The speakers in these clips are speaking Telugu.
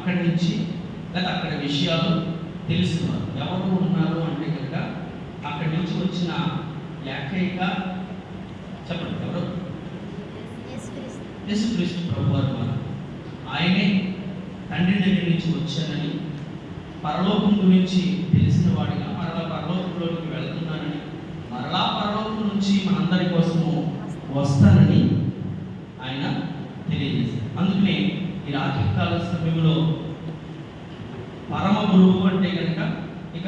అక్కడి నుంచి లేదా అక్కడ విషయాలు తెలుసుకున్నారు. ఎవరు ఉన్నారు అంటే కనుక అక్కడి నుంచి వచ్చిన ఏకైక చెప్పండి ఎవరు? యేసుక్రీస్తు ప్రభు వారు. ఆయనే తండ్రి దగ్గర నుంచి వచ్చానని పరలోకం గురించి తెలిసిన వాడిగా మరలా పరలోకంలోకి వెళ్తున్నానని మరలా పరలోకం నుంచి మనందరి కోసము వస్తానని ఆయన తెలియజేశారు. అందుకనే ఈ రాత్రి కాల సమయంలో పరమ గురువు అంటే కనుక ఇక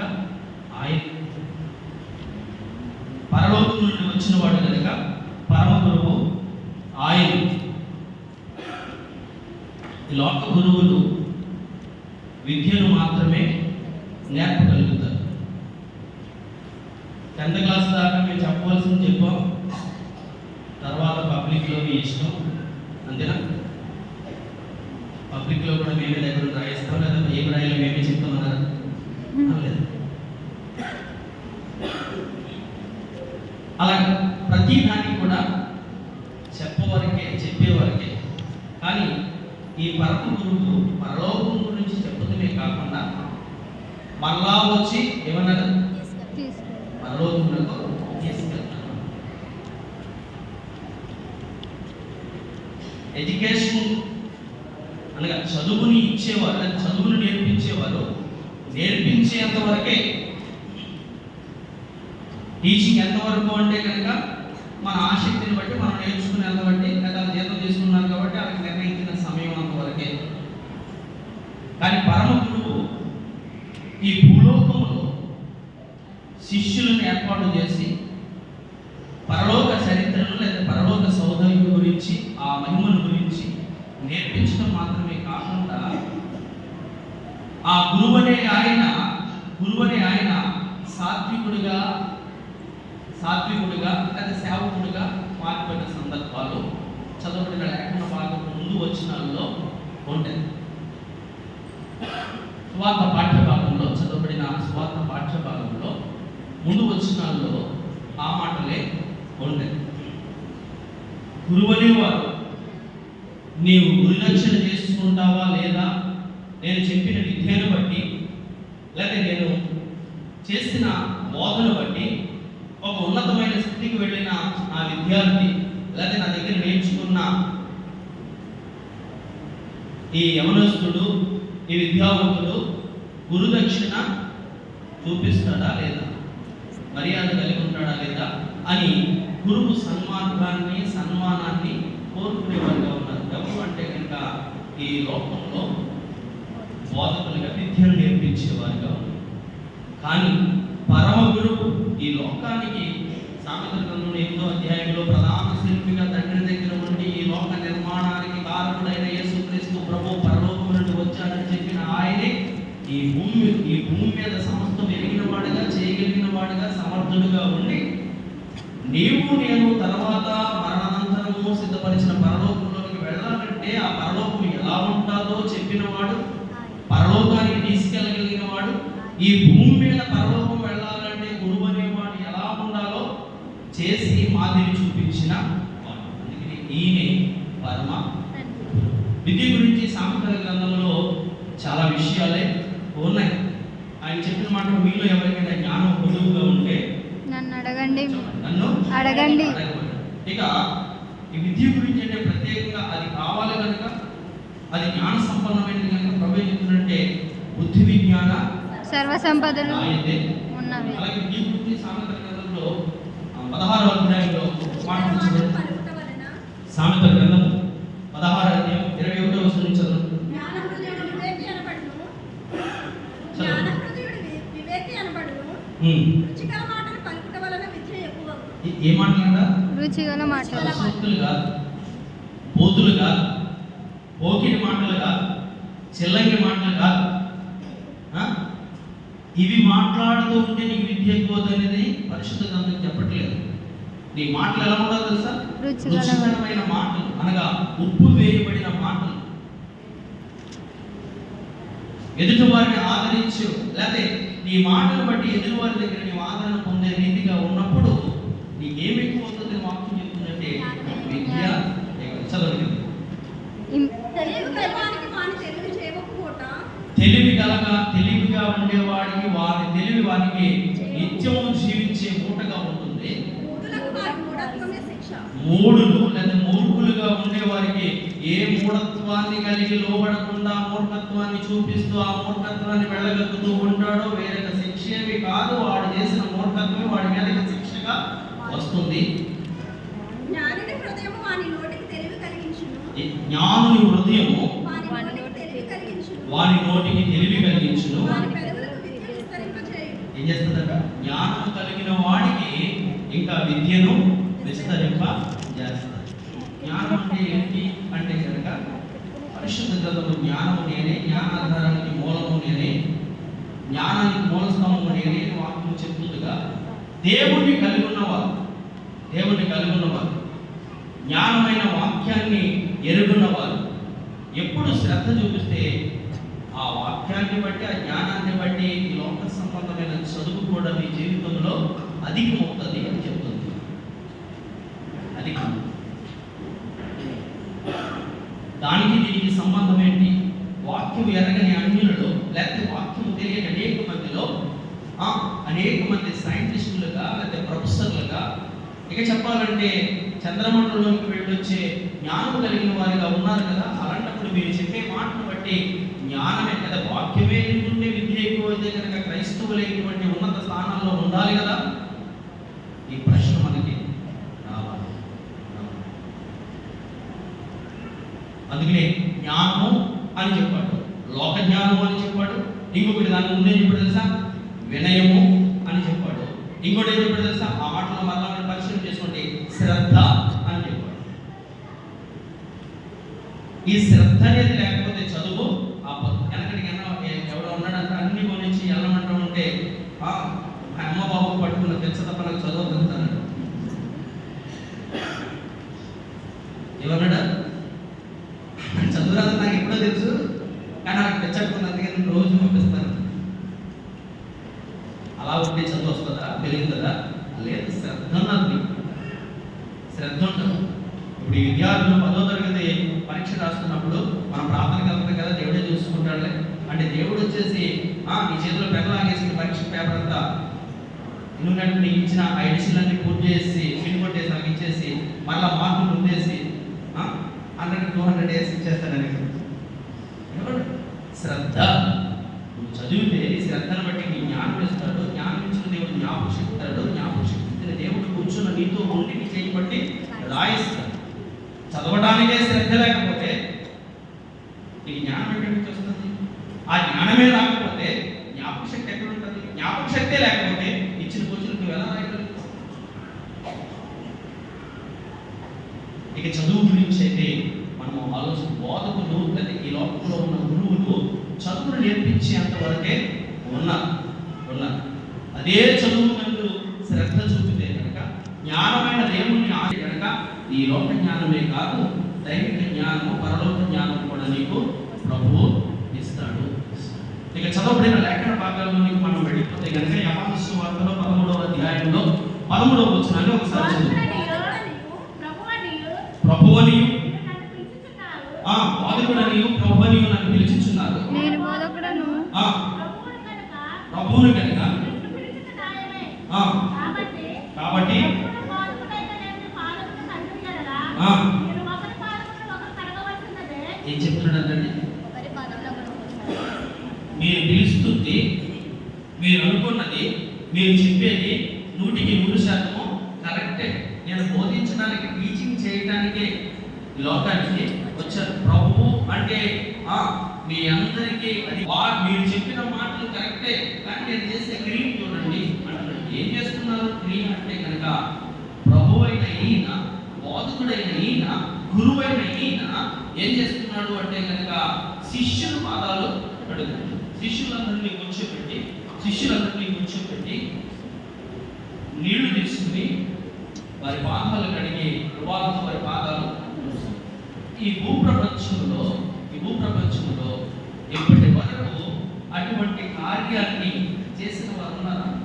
ఆయన. పరలోకం నుండి వచ్చిన వాడు కనుక పరమ గురువు ఆయన లోక గురువులు విద్యను మాత్రమే నేర్పగలుగుతారు. టెన్త్ క్లాస్ దాకా మేము చెప్పవలసింది చెప్పాం. తర్వాత పబ్లిక్లో మీ ఇష్టం. అంతేనా? పబ్లిక్లో కూడా మేమే దగ్గర రాయిస్తాం లేదా? ఏం రాయాలో మేమే చెప్తామన్నారు? అలా ప్రతి దానికి కూడా చెప్పవరకే చెప్పేవరకే. కానీ ఈ పరమ గురువు పరలోకం గురించి చెప్పడమే కాకుండా మళ్ళా వచ్చి ఏమన్నారు పరలోకములకు తీసుకెళ్తాను ఎడ్యుకేషన్ చదువుని ఇచ్చేవారు అది చదువును నేర్పించేవారు నేర్పించేంత వరకే టీచింగ్ ఎంతవరకు అంటే కనుక మన ఆసక్తిని బట్టి మనం నేర్చుకునేంత బట్టి లేదా జీతం తీసుకున్నాం కాబట్టి వాళ్ళకి నిర్ణయించిన సమయం అంతవరకే కానీ పరమ గురువు ఈ భూలోకంలో శిష్యులను ఏర్పాటు చేసి పరలోక చరిత్రను లేదా పరలోక సౌధర్యం గురించి ఆ మహిమను గురించి నేర్పించడం మాత్రమే కాకుండా ఆ గురువనే ఆయన గురువనే ఆయన సాత్వికుడిగా సాత్వికుడిగా లేదా సేవకుడిగా మారిపోయిన సందర్భాలు చదవబడిన లేఖన భాగం ముందు వచ్చినాల్లో ఉంటాయి స్వార్థ పాఠ్య భాగంలో చదవబడిన స్వార్థ పాఠ్య భాగంలో ముందు వచ్చినాల్లో ఆ మాటలే ఉంటాయి గురువనేవారు నీవు గురుదక్షిణ చేసుకుంటావా లేదా? నేను చెప్పిన విద్యను బట్టి లేదా నేను చేసిన బోధను బట్టి ఒక ఉన్నతమైన స్థితికి వెళ్ళిన నా విద్యార్థి లేదా నా దగ్గర నేర్చుకున్న ఈ యవనస్తుడు ఈ విద్యావంతుడు గురుదక్షిణ చూపిస్తాడా లేదా? మర్యాద కలిగి ఉంటాడా లేదా? అని గురువు సన్మార్గాన్ని సన్మానాన్ని కోరుకునేవారుగా డబ్బు అంటే కనుక ఈ లోకంలో బోధకులుగా విద్యను నేర్పించేవారుగా ఉన్నారు. కానీ పరమ గురువు ఈ లోకానికి సామెతల గ్రంథంలో ఎనిమిదో అధ్యాయంలో ప్రధాన శిల్పిగా తండ్రి దగ్గర ఉండి ఈ లోక నిర్మాణానికి కారకుడైన యేసుక్రీస్తు ప్రభు పరలోకం నుండి వచ్చాడని చెప్పిన ఆయనే ఈ భూమి ఈ భూమి మీద సమస్తం ఎరిగిన వాడుగా చేయగలిగిన వాడుగా సమర్థుడుగా ఉండి నీవు నేను తర్వాత మరణానంతరము సిద్ధపరిచిన పరలోకం వెళ్ళాలంటే ఆ పరలోకం ఎలా ఉంటుందో చెప్పినవాడు పరలోకానికి తీసుకెళ్ళగలిగిన వాడు ఈ భూమి మీద పరలోకం వెళ్ళాలంటే గురువు అనేవాడు ఎలా ఉండాలో చేసి మాదిరి చూపించిన వాడు. అందుకని ఈయనే పరమ విద్య గురించి సామెతల గ్రంథంలో చాలా విషయాలే ఉన్నాయి. ఆయన చెప్పిన మాట మీలో ఎవరికైనా జ్ఞానం పొదువుగా ఉంటే నన్ను అడగండి. నన్ను అడగండి. ఇక ఈ విద్య గురించి అంటే ప్రత్యేకంగా అది కావాలి కనుక అది జ్ఞాన సంపన్నమైనది కనుక ప్రభు చెప్తున్నట్టే బుద్ధి విజ్ఞాన సర్వ సంపదలు. ఉన్నవి. అలాగే విద్య గురించి సామెతల గ్రంథంలో ఆ, పదహారవ అధ్యాయంలో సామెతల గ్రంథం పదహారు అధ్యాయం ఇరవై ఒకటో వచనం చదువు ఏ- మాట్లాడా రుచిగల మాటలు. సరస్వతులు కాదు బోతులు కాదు పోకిడి మాటలు కాదు చెల్లంగి మాటలు కాదు? ఇవి మాట్లాడుతూ ఉంటే నీకు విద్య ఎక్కువ అనేది పరిశుద్ధ గ్రంథం చెప్పట్లేదు. నీ మాటలు ఎలా ఉండాలి తెలుసా? రుచికరమైన మాటలు అనగా ఉప్పు వేయబడిన మాటలు. ఎదుటి వారిని ఆదరించు లేకపోతే నీ మాటను బట్టి ఎదుటి వారి దగ్గర నీవు ఆదరణ పొందే రీతిగా ఉన్నప్పుడు నీకేం ఎక్కువ అవుతుంది వాక్యం చెప్తుందంటే విద్య చదవండి తెలివి కలగా తెలివిగా ఉండేవాడికి వారి తెలివి వారికి నిత్యము జీవించే మూటగా ఉంటుంది. మూడులు లేదా మూర్ఖులుగా ఉండేవారికి ఏ మూఢత్వాన్ని కలిగి లోబడకుండా మూర్ఖత్వాన్ని చూపిస్తూ ఆ మూర్ఖత్వాన్ని వెళ్ళగక్కుతూ ఉంటాడో వేరొక శిక్ష ఏమి కాదు. వాడు చేసిన మూర్ఖత్వమే వాడి మీదకి శిక్షగా వస్తుంది. జ్ఞానుని హృదయము వాని నోటికి తెలివి కలిగించును ఈ జ్ఞానుని హృదయము వాని నోటికి తెలివి వారి నోటికి తెలివి కలిగించును. ఏం చేస్తుందట? జ్ఞానం కలిగిన వాడికి ఇంకా విద్యను విస్తరింప చేస్తుంది జ్ఞానం అంటే ఏంటి అంటే కనుక పరిశుద్ధ గ్రంథము జ్ఞానము నేనే జ్ఞానాధారానికి మూలము నేనే జ్ఞానానికి మూల స్తంభము నేనే వాక్యం చెప్తుందిగా దేవుణ్ణి కలిగి ఉన్నవారు దేవుణ్ణి కలిగి ఉన్నవారు జ్ఞానమైన వాక్యాన్ని ఎరుగున్నవారు ఎప్పుడు శ్రద్ధ చూపిస్తే ఆ వాక్యాన్ని బట్టి ఆ జ్ఞానాన్ని బట్టి ఈ లోక సంబంధమైన చదువు కూడా మీ జీవితంలో అధికమవుతుంది అని చెప్తుంది. అధికం. దానికి దీనికి సంబంధం ఏంటి? వాక్యం ఎరగని అన్యులలో లేకపోతే వాక్యం తెలియని అనేక మందిలో అనేక మంది సైంటిస్టులుగా లేకపోతే ప్రొఫెసర్లుగా ఇక చెప్పాలంటే చంద్రమండలంలోకి వెళ్ళొచ్చే జ్ఞానం కలిగిన వారిగా ఉన్నారు కదా అలాంటప్పుడు మీరు చెప్పే మాటను బట్టి జ్ఞానమే కదా వాక్యమే ఉంటే విద్య ఎక్కువైతే కనుక క్రైస్తవులైనటువంటి ఉన్నత స్థానంలో ఉండాలి కదా? ఈ ప్రశ్న మనకి రావాలి. అందుకనే జ్ఞానము అని చెప్పాడు. లోక జ్ఞానము అని చెప్పాడు. ఇంకొకటి దాని ముందే చెప్పాడు తెలుసా? వినయము అని చెప్పాడు. ఇంకోటి ఏం చెప్పాడు తెలుసా? ఆ మాటలో మరలా మనం పరిశీలన చేసుకోండి. శ్రద్ధ అని చెప్పాడు. ఈ శ్రద్ధ అనేది లేకపోతే చదువు వెనకటి వెనకడికి ఎవడో ఉన్నాడంటే అన్ని గురించి వెళ్ళమంటూ ఉంటే మా అమ్మ బాబు పట్టుకున్న తెచ్చ తప్ప నాకు చదువు వెళ్తాను ఏమన్నాడా చదువురాదు నాకు ఎప్పుడో తెలుసు. కానీ నాకు పెంచకుండా అందుకే నేను రోజు పంపిస్తాను అలా ఉంటే చదువు వస్తుందా? పెరుగుతుందా లేదు శ్రద్ధ ఉన్నది. శ్రద్ధ ఉంటుంది ఇప్పుడు ఈ విద్యార్థులు పదో తరగతి పరీక్ష రాస్తున్నప్పుడు మనం ప్రార్థనకి వెళ్తాం కదా దేవుడే చూసుకుంటాడులే. అంటే దేవుడు వచ్చేసి ఆ నీ చేతిలో పెన్ లాగేసి నీ పరీక్ష పేపర్ అంతా. ఎందుకంటే నీకు ఇచ్చిన ఆ ఎడిషన్లన్నీ పూర్తి చేసి పిన్ కొట్టేసి నాకు ఇచ్చేసి మళ్ళీ మార్కులు ముందేసి హండ్రెడ్ టూ హండ్రెడ్ వేసి ఇచ్చేస్తాడని? శ్రద్ధ. నువ్వు చదివితే శ్రద్ధను బట్టి నీ జ్ఞానం ఇస్తాడు జ్ఞానం ఇచ్చిన దేవుడు జ్ఞాపక శక్తి ఇస్తాడు జ్ఞాపక శక్తి దేవుడు కూర్చున్న నీతో ఉండి నీ చేయబట్టి రాయిస్తాడు. చదవడానికే శ్రద్ధ లేకపోతే నీకు జ్ఞానం ఎక్కడి నుంచి వస్తుంది ఆ జ్ఞానమే రాకపోతే జ్ఞాపక శక్తి ఎక్కడ ఉంటుంది జ్ఞాపక శక్తే లేకపోతే ఇచ్చిన క్వశ్చన్ నువ్వు ఎలా రాయగలుగుతావు ఇక చదువు గురించి అయితే మనము ఆలోచన బోధకులు లేదా ఈ లోకంలో ఉన్న గురువులు చదువును నేర్పించేంత వరకే ఉన్నారు ఉన్నారు అదే చదువు నందు శ్రద్ధ చూపితే కనుక జ్ఞానమైన దేవుణ్ణి ఆశ కనుక ఈ లోక జ్ఞానమే కాదు దైవిక జ్ఞానము పరలోక జ్ఞానం కూడా నీకు ప్రభువు ఇస్తాడు ఇక చదవబడిన లేఖన భాగాల్లోనికి మనం వెళ్ళిపోతే కనుక యమాసు వార్తలో పదమూడవ అధ్యాయంలో పదమూడవ వచనాన్ని ఒకసారి చదువు. ప్రభువనియు ఆ బాధకుడనియు ప్రభువనియు నన్ను పిలుచుచున్నారు నేను బోధకుడను ఆ ప్రభువును కనుక ఆ కాబట్టి ఆ ఏం చెప్తున్నాడంటే ఒకరి పాదంలో ఒకడు. మీరు పిలుస్తుంది మీరు అనుకున్నది మీరు చెప్పేది నూటికి నూరు శాతము కరెక్టే. నేను బోధించడానికి టీచింగ్ చేయడానికే లోకానికి వచ్చారు ప్రభువు అంటే ఆ మీ అందరికీ అది మీరు చెప్పిన మాటలు కరెక్టే. కానీ నేను చేసే క్రియ చూడండి. అంటున్నాడు. ఏం చేస్తున్నారు? క్రియ అంటే కనుక ప్రభు అయిన ఈయన బోధకుడైన ఈయన గురువైన ఈయన ఏం చేస్తున్నాడు అంటే కనుక శిష్యుల పాదాలు అడుగుతాడు శిష్యులందరినీ కూర్చోబెట్టి శిష్యులందరినీ కూర్చోబెట్టి నీళ్ళు తీసుకుని వారి పాదాలు కడిగి కృపాలతో వారి పాదాలు ఈ భూప్రపంచంలో ఈ భూప్రపంచంలో ఇప్పటి వరకు అటువంటి కార్యాన్ని చేసిన వారు ఉన్నారా?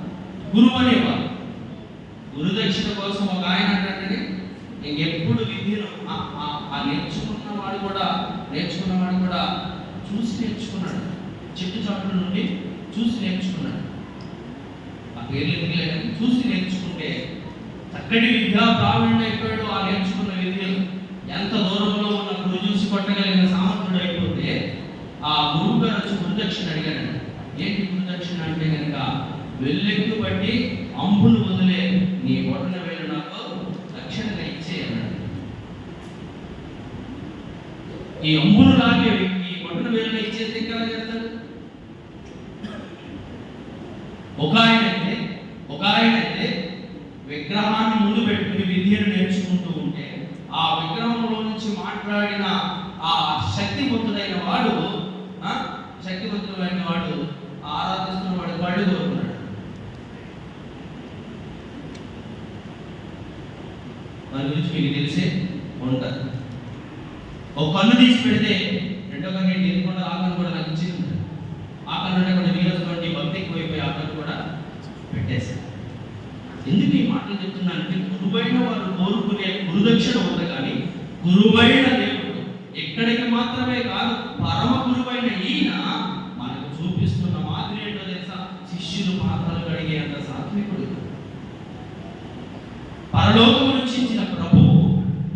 గురువు అనేవారు. గురుదక్షిణ కోసం ఒక ఆయన అంటే నేను ఎప్పుడు విద్యను ఆ- ఆ- ఆ నేర్చుకున్నవాడు కూడా నేర్చుకున్నవాడు కూడా చూసి నేర్చుకున్నాడు. చెట్టు చాటు నుండి చూసి నేర్చుకున్నాడు. పేర్లు ఎందుకులే చూసి నేర్చుకుంటే చక్కటి విద్యా ప్రావీణ్యం అయిపోయాడు ఆ నేర్చుకున్న విద్యలు. ఎంత దూరంలో ఉన్న గురు చూసి కొట్టగలిగిన సామర్థ్యుడు అయిపోతే ఆ గురువు గారు వచ్చి గురుదక్షిణ అడిగాడు ఏంటి గురుదక్షిణ అంటే కనుక వెల్లెక్కు పట్టి అంబులు వదిలే నీ బొట్టన వేలు నాకు దక్షిణగా ఇచ్చే అన్నాడు. ఈ అంబులు లాగే ఈ బొట్టన వేలుగా ఇచ్చేది ఎక్కడ చేస్తాడు ఒక ఒక ఆయన అయితే విగ్రహాన్ని ముందు పెట్టుకుని విద్యను నేర్చుకుంటూ ఉంటే ఆ విగ్రహంలో నుంచి మాట్లాడిన ఆ శక్తివంతుడైన వాడు ఆ, శక్తివంతుడైన వాడు ఆరాధిస్తున్న వాడు కళ్ళు కోరుకున్నాడు దాని గురించి మీకు తెలిసే ఉంటారు ఒక కన్ను తీసి పెడితే రెండో కన్ను ఏంటి ఇది కూడా ఆ కన్ను కూడా నాకు ఇచ్చింది ఉంటుంది. ఆ కన్ను అంటే కూడా నీరసండి భక్తి ఎక్కువైపోయి ఆ కన్ను కూడా పెట్టేశారు ఎందుకు ఈ మాటలు చెప్తున్నానంటే గురువైన వారు కోరుకునే గురుదక్షిణ ఉంది కానీ గురువైన దేవుడు ఎక్కడికి మాత్రమే కాదు పరమ గురువైన ఈయన మనకు చూపిస్తున్న మాదిరి ఏంటో తెలుసా? శిష్యులు పాత్రలు కడిగే అంత సాత్వికుడు పరలోకము రుచించిన ప్రభువు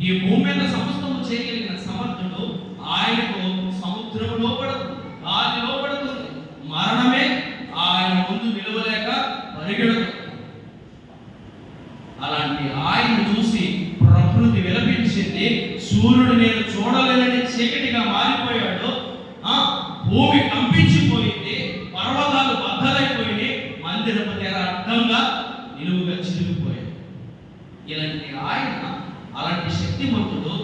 ఈ భూమి మీద సమస్తము చేయగలిగిన సమర్థుడు ఆయనకు సముద్రం లోపడుతుంది గాలి లోపడుతుంది మరణమే ఆయన ముందు నిలవలేక పరిగెడుతుంది అలాంటి ఆయన చూసి ప్రకృతి విలపించింది సూర్యుడు నేను చూడలేనని చీకటిగా మారిపోయాడు ఆ భూమి కంపించిపోయింది పర్వతాలు బద్దలైపోయింది మందిరపు తెర అడ్డంగా నిలువుగా చిరిగిపోయాయి ఇలాంటి ఆయన అలాంటి శక్తిమంతుడు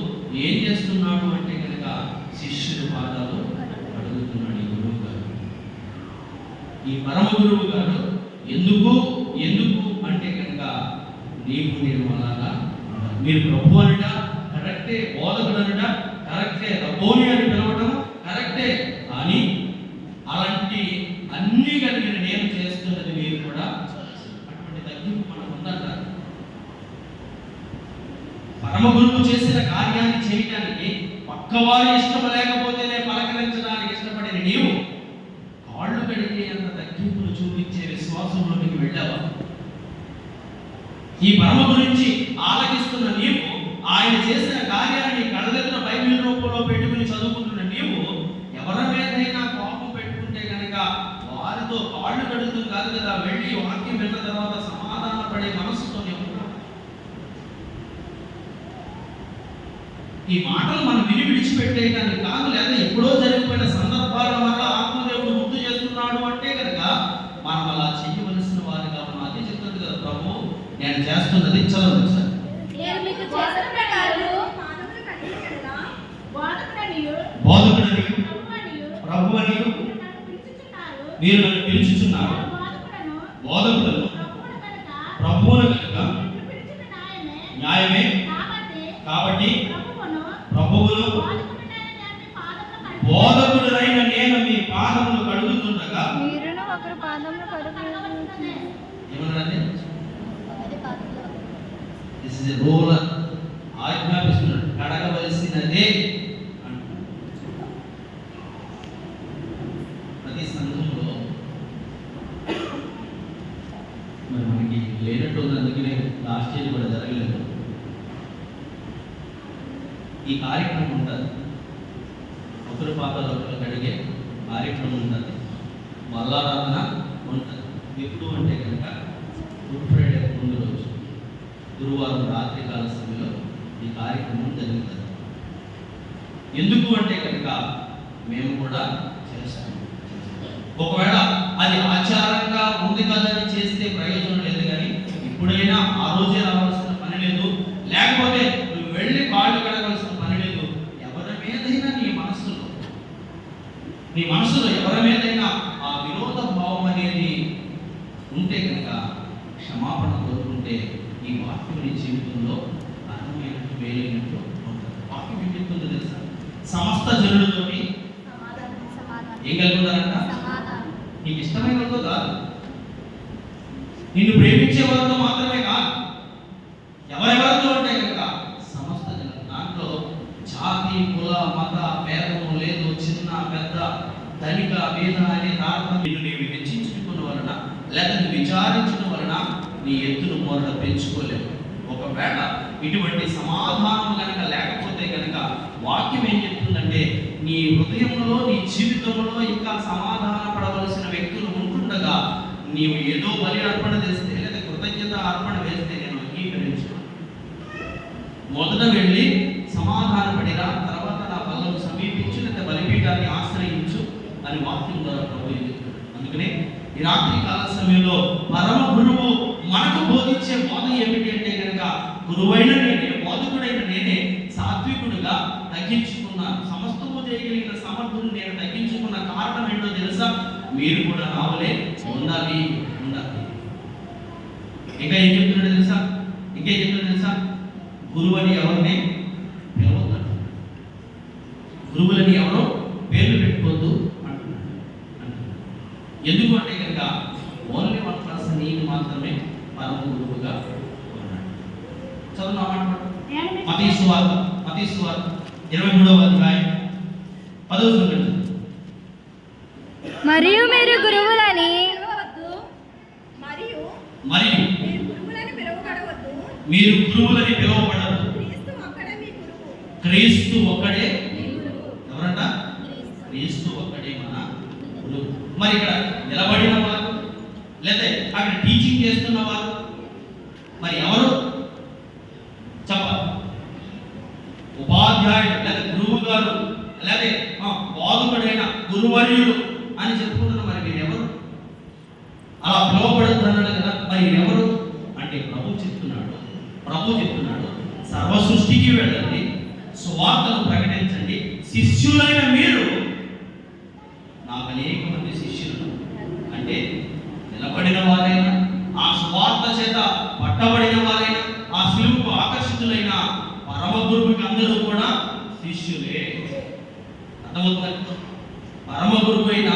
ఏం చేస్తున్నాడు అంటే కనుక శిష్యుల పాదాలు అడుగుతున్నాడు ఈ గురువు గారు ఈ పరమ గురువు గారు ఎందుకు ఎందుకు అంటే కనుక నీకు నేను మీరు ప్రభు అనట కరెక్టే బోధకుడు అనట కరెక్టే రబోని అని పిలవటం కరెక్టే. కానీ అలాంటి అన్ని కలిగిన నేను చేస్తున్నది మీరు కూడా అటువంటి తగ్గింపు మనం ఉందంట పరమ గురువు చేసిన కార్యాన్ని చేయటానికి పక్కవారి ఇష్టం లేక ఈ పరమ గురించి ఆలకిస్తున్న నీవు ఆయన చేసిన కార్యాన్ని కళ్ళెత్తున బైబిల్ రూపంలో పెట్టుకుని చదువుకుంటున్న నీవు ఎవరి మీదైనా కోపం పెట్టుకుంటే కనుక వారితో కాళ్ళు కడుతూ కాదు కదా వెళ్ళి వాక్యం విన్న తర్వాత సమాధాన పడే మనసుతో ఈ మాటలు మనం విని విడిచిపెట్టేయడానికి కాదు లేదా ఎప్పుడో జరిగిపోయిన సందర్భాల వల్ల ఆత్మదేవుడు గుర్తు చేస్తున్నాడు అంటే కనుక మనం అలా చేయవలసిన వారిగా మనం అదే చెప్తుంది కదా ప్రభు నేను చేస్తున్నది చదవండి సార్ నేను మీకు చేసిన ప్రకారం పాదములు కడిగేయడలా? బోధకుడనియు, బోధకుడని ప్రభువనియు, ప్రభు అని మీరు నన్ను పిలుచుచున్నారు. మీరు నన్ను పిలుచుచున్నారు బోధకుడను ప్రభువును కనుక, ప్రభువును కనుక నిన్ను పిలిచిన న్యాయమే. న్యాయమే కాబట్టి కాబట్టి ప్రభువును, ప్రభువును బోధకుడినైన నేను మీ పాదముల కడుగు- బోధకుడైన నేను మీ పాదములు కడుగుతుండగా మీరును ఒకరు పాదములు కడుగు కడగవలసినదే. ఏమన్నారండి అది పాదములు దిస్ ఇస్ రూల్ ఆజ్ఞాపిస్తున్నాడు కడగవలసినదే అంటున్నాడు. ప్రతి సంఘంలో మరి మనకి లేనట్టు ఉంది అందుకనే లాస్ట్ ఇయర్ కూడా జరగలేదు. ఈ కార్యక్రమం ఉంటుంది ఒకరి పాత్రలు ఒకరు కడిగే కార్యక్రమం ఉంటుంది మల్లారాధన ఉంటుంది. ఎప్పుడు అంటే కనుక గుడ్ ఫ్రైడే ముందు రోజు గురువారం రాత్రి కాల సమయంలో ఈ కార్యక్రమం జరుగుతుంది ఎందుకు అంటే కనుక మేము కూడా చేస్తాము ఒకవేళ అది ఆచారంగా ఉంది కదని చేస్తే ప్రయోజనం ఇప్పుడైనా ఆ రోజే రావాల్సిన పని లేదు. లేకపోతే నువ్వు వెళ్ళి కాళ్ళు కడగాల్సిన పని లేదు. ఎవరి మీదైనా నీ మనస్సులో నీ మనసులో ఎవరి మీదైనా ఆ విరోధ భావం అనేది ఉంటే కనుక క్షమాపణ కోరుకుంటే ఈ వాక్యం నీ జీవితంలో అర్థమైనట్టు వేలైనట్టు ఉంటుంది. వాక్యం ఏం చెప్తుందో తెలుసా? సమస్త జనులతోటి సమాధానం ఏం కలిగి నీకు ఇష్టమైన నిన్ను ప్రేమించే వారితో మాత్రమే కాదు ఎవరెవరితో ఉంటే కనుక సమస్త దాంట్లో జాతి కుల మత భేదము లేదు. చిన్న పెద్ద ధనిక వేద అనే తారతమ్యం నిన్ను నీవు హెచ్చించుకున్న వలన లేదా విచారించిన విచారించడం వలన నీ ఎత్తును మొదట పెంచుకోలేవు. ఒకవేళ ఇటువంటి సమాధానం కనుక లేకపోతే కనుక వాక్యం ఏం చెప్తుందంటే నీ హృదయంలో నీ జీవితంలో ఇంకా సమాధాన పడవలసిన వ్యక్తులు ఉంటుండగా నీవు ఏదో బలి అర్పణ చేస్తే లేదా కృతజ్ఞత అర్పణ వేస్తే నేను అంగీకరించను మొదట వెళ్ళి సమాధానపడిరా తర్వాత నా బలం సమీపించు లేదా బలిపీఠాన్ని ఆశ్రయించు అని వాక్యం ద్వారా ప్రభుత్వం అందుకనే ఈ రాత్రి కాల సమయంలో పరమ గురువు మనకు బోధించే బోధ ఏమిటి అంటే కనుక గురువైన నేనే బోధకుడైన నేనే సాత్వికుడుగా తగ్గించుకున్నాను. సమస్తము చేయగలిగిన సమర్థుడు నేను తగ్గించుకున్న కారణం ఏంటో తెలుసా? మీరు కూడా రావలే ఉండాలి ఉండాలి. ఇంకా ఏం చెప్తున్నాడు తెలుసా? ఇంకా ఏం చెప్తున్నాడు తెలుసా? గురువు అని ఎవరిని పిలవద్దు గురువులని ఎవరో పేర్లు పెట్టుకోవద్దు అంటున్నాడు. ఎందుకు అంటే కనుక ఓన్లీ వన్ పర్సన్ నేను మాత్రమే పరమ గురువుగా ఉన్నాడు. చదువు నా మాట. మతీ సువార్త మతీ సువార్త ఇరవై మూడవ అధ్యాయం పదవ చూడండి మరియు మీరు గురువులని పిలవవద్దు మరియు మరియు మీరు గురువులని పిలువబడవద్దు మీరు గురువులని పిలువబడరు క్రీస్తు ఒక్కడే మీ గురువు క్రీస్తు ఒక్కడే. ఎవరంట? క్రీస్తు. ఒక్కడే మన గురువు. మరి ఇక్కడ నిలబడిన వారు లేదా అక్కడ టీచింగ్ చేస్తున్న వారు మరి ఎవరు? చెప్పాలి. ఉపాధ్యాయుడు లేదా గురువు గారు లేదా ఆ, బోధకుడైన గురువర్యుడు అని చెప్పుకుంటున్న మరి మీరు ఎవరు అలా పిలువబడద్దు అన్నాడు కదా మరి ఎవరు? అంటే ప్రభు చెప్తున్నాడు. ప్రభు చెప్తున్నాడు. శిష్యులైన మీరు నాకు అనేక మంది శిష్యులు అంటే నిలబడిన వారైనా ఆ సువార్త చేత పట్టబడిన వారైనా ఆ శిలువుకు ఆకర్షితులైన పరమ గురువుకి అందరూ కూడా శిష్యులే. అర్థమవుతుంది? పరమ గురువు అయిన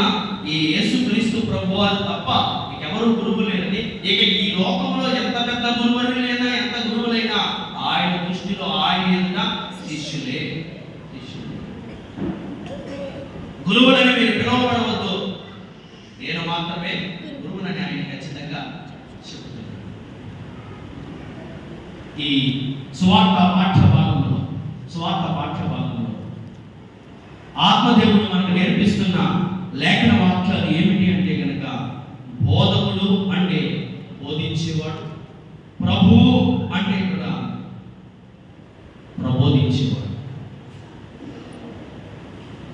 ఈ యేసుక్రీస్తు ప్రభు వారు తప్ప ఇంకెవరు గురువు లేరని ఇక ఈ లోకంలో ఎంత పెద్ద గురువులైనా ఎంత గురువులైనా ఆయన దృష్టిలో ఆయన ఎదుట శిష్యులే శిష్యులే గురువులని మీరు పిలువబడవద్దు నేను మాత్రమే గురువునని ఆయన ఖచ్చితంగా చెబుతున్నాడు ఈ సువార్త పాఠ్య భాగంలో సువార్త పాఠ్య భాగంలో ఆత్మదేవుడు మనకు నేర్పిస్తున్న లేఖన వాక్యాలు ఏమిటి అంటే కనుక బోధకుడు అంటే బోధించేవాడు ప్రభువు అంటే కూడా ప్రబోధించేవాడు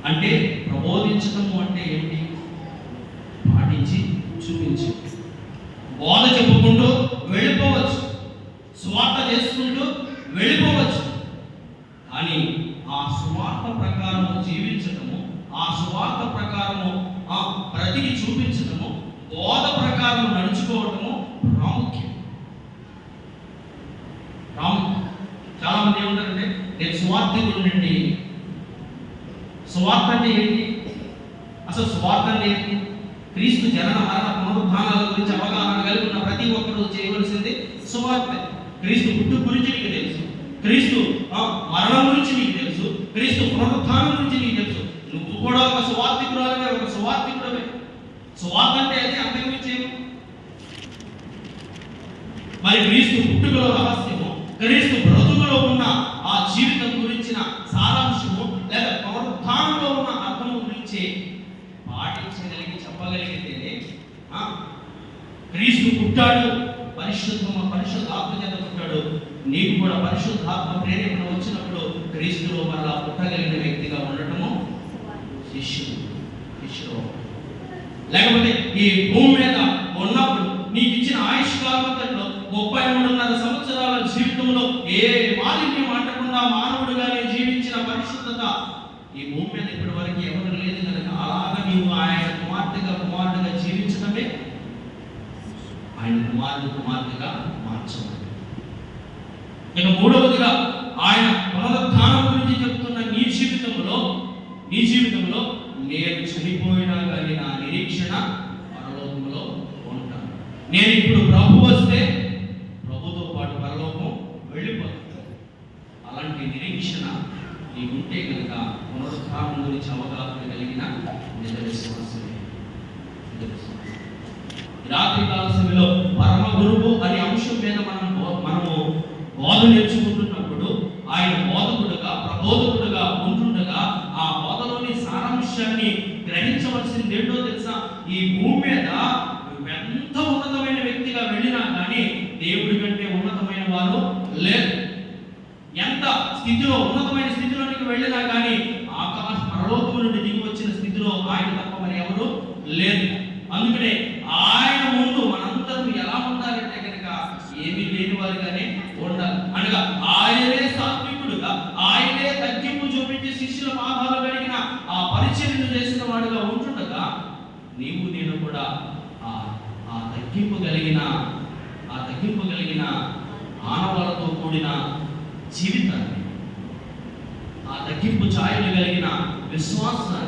అంటే ప్రబోధించటము అంటే ఏంటి పాటించి చూపించి బోధ చెప్పుకుంటూ వెళ్ళిపోవచ్చు సువార్త చేసుకుంటూ వెళ్ళిపోవచ్చు కానీ ఆ సువార్త ప్రకారము జీవించటము ఆ సువార్త ప్రకారము ఆ ప్రతిని చూపించటము బోధ ప్రకారం నడుచుకోవటము ప్రాముఖ్యం ప్రాముఖ్యం చాలా మంది ఏమంటారంటే నేను సువార్థికుడినండి సువార్త అంటే ఏంటి? అసలు సువార్త అంటే ఏంటి? క్రీస్తు జనన మరణ పునరుద్ధానాల గురించి అవగాహన కలిగి ఉన్న ప్రతి ఒక్కరూ చేయవలసింది సువార్త క్రీస్తు పుట్టు గురించి నీకు తెలుసు. క్రీస్తు మరణం గురించి నీకు తెలుసు. క్రీస్తు పునరుద్ధానం గురించి నీకు తెలుసు. నువ్వు కూడా ఒక సువార్థికురాలవే ఒక సువార్థికుడవే. సువార్త అంటే అది అంతకుమించి మరి క్రీస్తు పుట్టుకలో రహస్యము. క్రీస్తు బ్రతుకులో ఉన్న ఆ జీవితం గురించిన సారాంశము లేదా పునరుద్ధానంలో ఉన్న అర్థము గురించి పాటించగలిగి చెప్పగలిగితేనే ఆ, క్రీస్తు పుట్టాడు పరిశుద్ధమ పరిశుద్ధాత్మ చేత పుట్టాడు నీకు కూడా పరిశుద్ధాత్మ ప్రేరేపణ వచ్చినప్పుడు క్రీస్తులో మరలా పుట్టగలిగిన వ్యక్తిగా ఉండటము శిష్యుడు. శిష్యుడు లేకపోతే ఈ భూమి మీద ఉన్నప్పుడు నీకు ఇచ్చిన ఆయుష్కాలంలో ముప్పై మూడున్నర సంవత్సరాల జీవితంలో ఏ మాలిన్యం అంటకుండా మానవుడుగానే జీవించిన పరిశుద్ధత ఈ భూమి మీద ఇప్పటి వరకు ఎవరు లేదు కనుక అలాగా నీవు ఆయన కుమార్తెగా కుమారుడుగా జీవించడమే ఆయన కుమారుడు కుమార్తెగా మార్చడం ఇక మూడవదిగా ఆయన పునరుద్ధానం గురించి చెప్తున్న నీ జీవితంలో నీ జీవితంలో నేను చనిపోయినా కానీ నా నిరీక్షణ పరలోకంలో ఉంటాను. నేను ఇప్పుడు ప్రభు వస్తే ప్రభుతో పాటు పరలోకం వెళ్ళిపోతాను అలాంటి నిరీక్షణ నీకుంటే కనుక పునరుద్ధానం గురించి అవగాహన కలిగిన నిజ విశ్వాసమే ఈ సమయంలో పరమ గురువు అనే అంశం మీద మనం మనము బోధ నేర్చుకుంటున్నప్పుడు ఆయన బోధకుడుగా ప్రబోధకుడుగా ఉంటుండగా ఆ బోధలోని సారాంశాన్ని గ్రహించవలసింది ఏంటో తెలుసా? ఈ భూమి మీద ఎంత ఉన్నతమైన వ్యక్తిగా వెళ్ళినా కానీ దేవుడి కంటే ఉన్నతమైన వారు లేరు. ఎంత స్థితిలో ఉన్నతమైన స్థితిలోనికి వెళ్ళినా కానీ ఆకాశ పరలోకము నుండి దిగి వచ్చిన స్థితిలో ఆయన తప్ప మరి ఎవరు లేరు. అందుకనే ఆయన వారిగానే ఉండాలి. అనగా ఆయనే సాత్వికుడుగా ఆయనే తగ్గింపు చూపించి శిష్యుల పాదాలు కడిగిన ఆ పరిచయం చేసిన వాడుగా ఉంటుండగా నీవు నేను కూడా ఆ ఆ తగ్గింపు కలిగిన ఆ తగ్గింపు కలిగిన ఆనవాలతో కూడిన జీవితాన్ని ఆ తగ్గింపు ఛాయలు కలిగిన విశ్వాసాన్ని